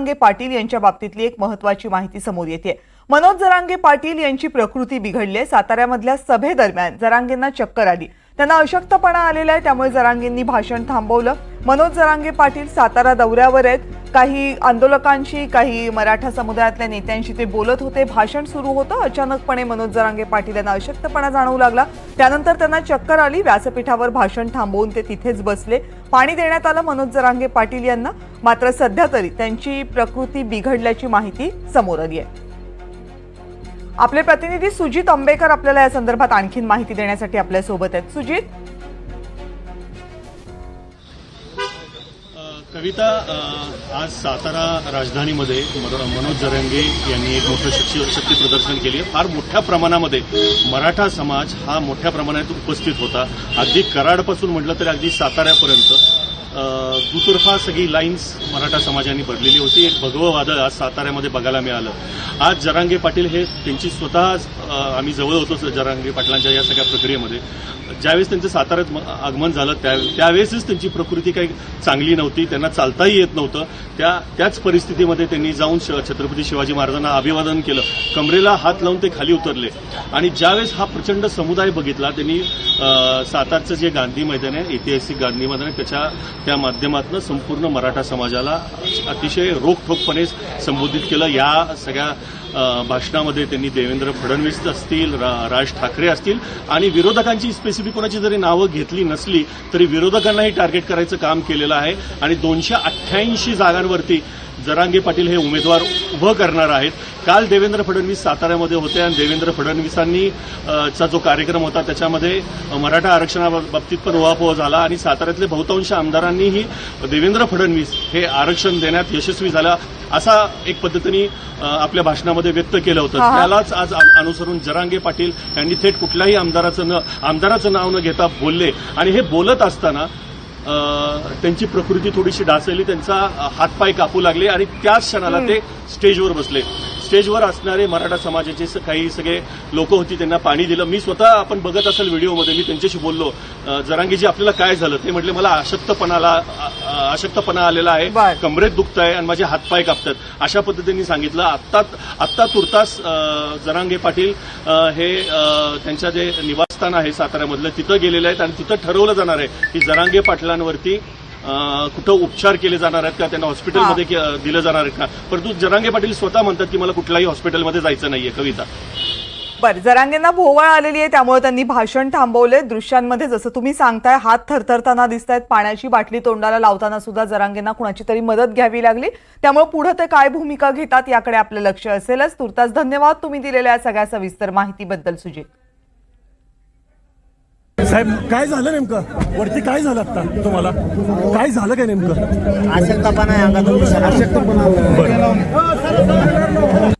जरांगे पाटील यांच्या बाबतीतली एक महत्वाची माहिती समोर येते मनोज जरांगे पाटील यांची प्रकृती बिघडली आहे साताऱ्यामधल्या सभेदरम्यान जरांगेंना चक्कर आली. त्यांना अशक्तपणा आलेला आहे त्यामुळे जरांगेंनी भाषण थांबवलं. मनोज जरांगे पाटील सातारा दौऱ्यावर आहेत. काही आंदोलकांशी काही मराठा समुदायातल्या नेत्यांशी ते बोलत होते. भाषण सुरू होतं. अचानकपणे मनोज जरांगे पाटील यांना अशक्तपणा जाणवू लागला. त्यानंतर त्यांना चक्कर आली. व्यासपीठावर भाषण थांबवून ते तिथेच बसले. पाणी देण्यात आलं मनोज जरांगे पाटील यांना. मात्र सध्या तरी त्यांची प्रकृती बिघडल्याची माहिती समोर आली आहे. आपले प्रतिनिधी सुजित आंबेकर आपल्याला या संदर्भात आणखीन माहिती देण्यासाठी आपल्यासोबत आहेत. सुजित? कविता आज सातारा राजधानीमध्ये मनोज जरंगे यांनी एक मोठं शक्ती शक्ती प्रदर्शन केली फार मोठ्या प्रमाणामध्ये मराठा समाज हा मोठ्या प्रमाणात उपस्थित होता. अगदी कराडपासून म्हटलं तरी अगदी साताऱ्यापर्यंत. दुतर्फा सगळी लाईन्स मराठा समाजाने भरलेली होती. एक भगवं वादळ आज साताऱ्यामध्ये बघायला मिळालं. आज जरांगे पाटील हे त्यांची स्वतः आम्ही जवळ होतो जरांगे पाटलांच्या या सगळ्या प्रक्रियेमध्ये. ज्यावेळेस त्यांचं साताऱ्यात म- आगमन झालं त्या त्यावेळेसच त्यांची प्रकृती काही चांगली नव्हती त्यांना चालताही येत नव्हतं. त्या त्याच परिस्थितीमध्ये त्यांनी जाऊन श- छत्रपती शिवाजी महाराजांना अभिवादन केलं. कमरेला हात लावून ते खाली उतरले. आणि ज्यावेळेस हा प्रचंड समुदाय बघितला त्यांनी सातारचं जे गांधी मैदान आहे ऐतिहासिक गांधी मैदान आहे त्याच्या त्या माध्यमातून संपूर्ण मराठा समाजाला अतिशय रोखठोकपणे संबोधित केलं. या सगळ्या भाषणामध्ये त्यांनी देवेंद्र फडणवीस असतील रा- राज ठाकरे असतील आणि विरोधकांची स्पेसिफिक कोणाची जरी नावं घेतली नसली तरी विरोधकांनाही टार्गेट करायचं काम केलेलं आहे. आणि दोनशे अठ्ठ्याऐंशी जागांवरती जरांगे पाटील हे उमेदवार उभं करणार आहेत. काल देवेंद्र फडणवीस साताऱ्यामध्ये होते आणि देवेंद्र फडणवीसांनी चा जो कार्यक्रम होता त्याच्यामध्ये मराठा आरक्षणाबाबतीत पण उहापोह झाला आणि साताऱ्यातले बहुतांश आमदारांनीही देवेंद्र फडणवीस हे आरक्षण देण्यात यशस्वी झाला असा एक पद्धतीने आपल्या भाषणामध्ये व्यक्त केलं होतं. त्यालाच आज अनुसरून जरांगे पाटील यांनी थेट कुठल्याही आमदाराचं न आमदाराचं नाव न घेता बोलले. आणि हे बोलत असताना त्यांची प्रकृती थोडीशी ढासळली त्यांचा हातपाय कापू लागले आणि त्याच क्षणाला ते स्टेजवर बसले. स्टेजवर असणारे मराठा समाजाचे काही सगळे लोक होती त्यांना पाणी दिलं. मी स्वतः आपण बघत असेल व्हिडिओमध्ये मी त्यांच्याशी बोललो. जरांगीजी आपल्याला काय झालं? ते म्हटले मला अशक्तपणाला अशक्तपणा आलेला आहे. कमरेत दुखत आहे आणि माझे हातपाय कापतात. अशा पद्धतीने सांगितलं. आत्ता आत्ता तुर्तास जरांगे पाटील हे त्यांच्या जे निवासस्थान आहे साताऱ्यामधलं तिथं गेलेले आहेत आणि तिथं ठरवलं जाणार आहे की जरांगे पाटलांवरती कुठं उपचार केले जाणार आहेत का? त्यांना हॉस्पिटलमध्ये दिलं जाणार आहे का? परंतु जरांगे पाटील स्वतः म्हणतात की मला कुठल्याही हॉस्पिटलमध्ये जायचं नाहीये कविता. बरं जरांगेंना भोवळ आलेली आहे त्यामुळे त्यांनी भाषण थांबवले दृश्यांमध्ये जसं तुम्ही सांगताय हात थरथरताना दिसत आहेत पाण्याची बाटली तोंडाला लावताना सुद्धा जरांगेंना कुणाची तरी मदत घ्यावी लागली. त्यामुळे पुढे ते काय भूमिका घेतात याकडे आपलं लक्ष असेलच. तुर्तास धन्यवाद तुम्ही दिलेल्या सगळ्या सविस्तर माहितीबद्दल सुजित. साहेब काय झालं नेमकं? वरती काय झालं आता तुम्हाला? काय झालं काय नेमकं? अशक्तपणा आहे अंगातून. बरं.